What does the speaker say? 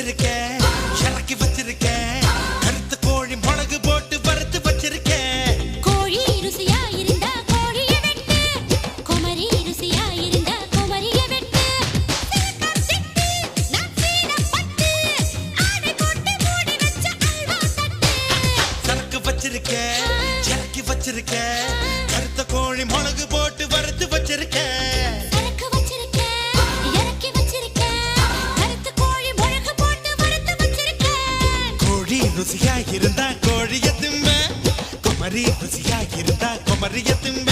வச்சிருக்கேன். இறக்கி வச்சிருக்கேன். கருத்து கோழி மிளகு போட்டு வறுத்து வச்சிருக்கேன். கோழி ருசியா இருந்தா கோழிய வெட்டு. குமரி ருசியா இருந்தா குமரிய வெட்டு. சரக்கு வச்சிருக்கேன். இறக்கி வச்சிருக்கேன். கருத்த ருசியா இருந்தா கோழிய திம்ப குமரி ருசியா இருந்தா குமரிய திம்ப